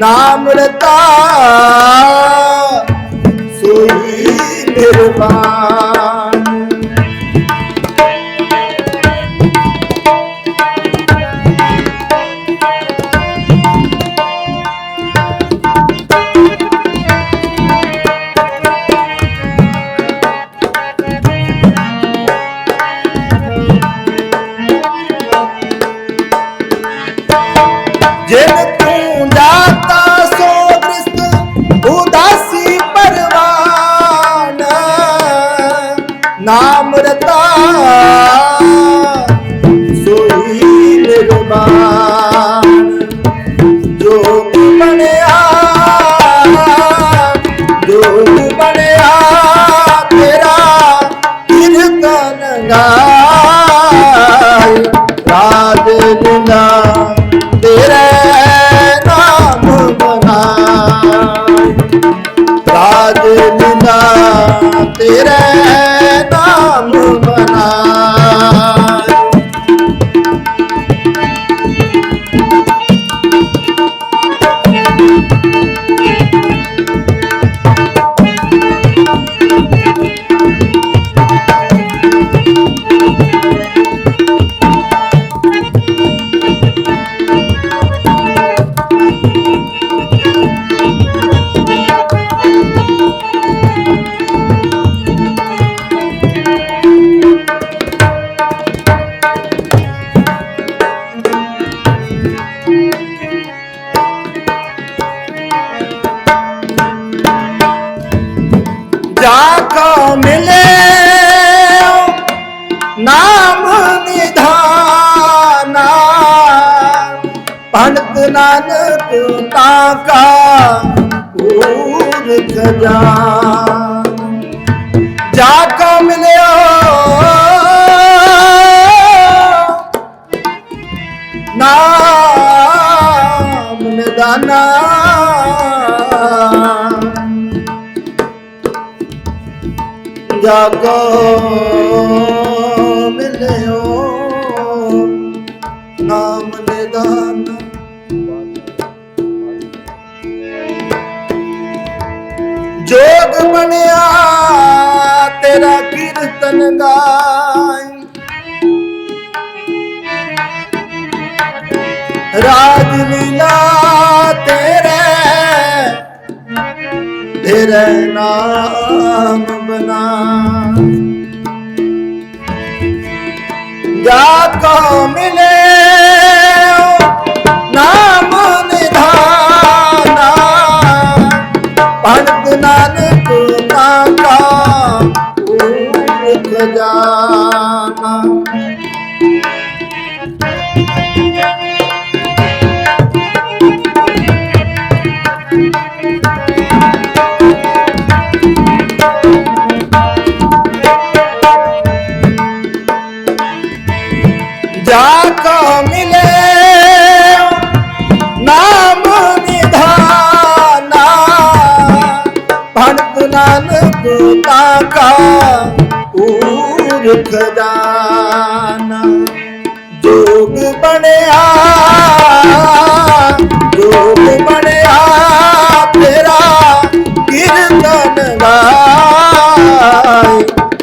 ਨਾਮ ਰਤਾ ਸੋਈ ਨਿਰਵਾਣ। ਲੀਲਾ ਤੇਰੇ ਨਾਮ ਬਨਾਈ ਜਾਕੋ ਮਿਲੇ ਨਾਮ ਨਿਧਾਨਾ। ਪੰਡਤ ਨਾਨਕ ਤਾਂ ਕਾ ਪੂਰ ਖਜਾਨ ਜਾਕੋ ਮਿਲਿਓ। ਨਾਮ ਨਿਧਾਨਾ। ਜਾਗੋ ਮਿਲਿਓ। ਨਾਮ ਨਿਦਾਨ। ਜੋਗ ਬਣਿਆ ਤੇਰਾ ਕੀਰਤਨ ਗਾਈ। ਰਾਜ ਲੀਲਾ ਤੇਰੇ ਨਾਮ ਬਨਾ ਜਾ ਕੋ ਮਿਲੇ ਨਾਮ ਨਿਧਾਨਾ। ਪੰਡਤ ਨਾਨਕ ਨਾਕਾ ਊਖ ਜਾਨਾ ਊਰਖ ਦਾਨਾ ਜੋਗ ਬਣਿਆ ਜੋਗ ਬਣਿਆ ਤੇਰਾ ਕੀਰਤਨ ਗਾਏ।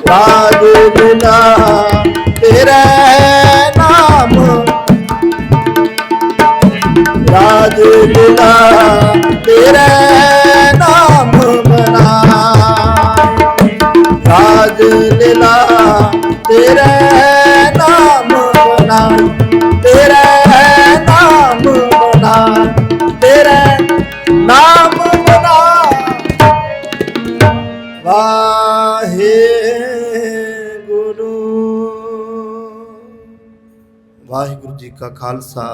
ਰਾਜ ਬਿਨਾ ਤੇਰਾ ਨਾਮ। ਰਾਜ ਲੀਲਾ ਤੇਰਾ ਨਾਮ ਮਨਾ ਰਾਜ ਲੀਲਾ ਤੇਰੇ ਨਾਮ ਬਨਾਈ ਤੇਰੇ ਨਾਮ ਬਨਾਈ ਤੇਰੇ ਨਾਮ ਬਨਾਈ ਵਾਹਿਗੁਰੂ। ਵਾਹਿਗੁਰੂ ਜੀ ਕਾ ਖਾਲਸਾ।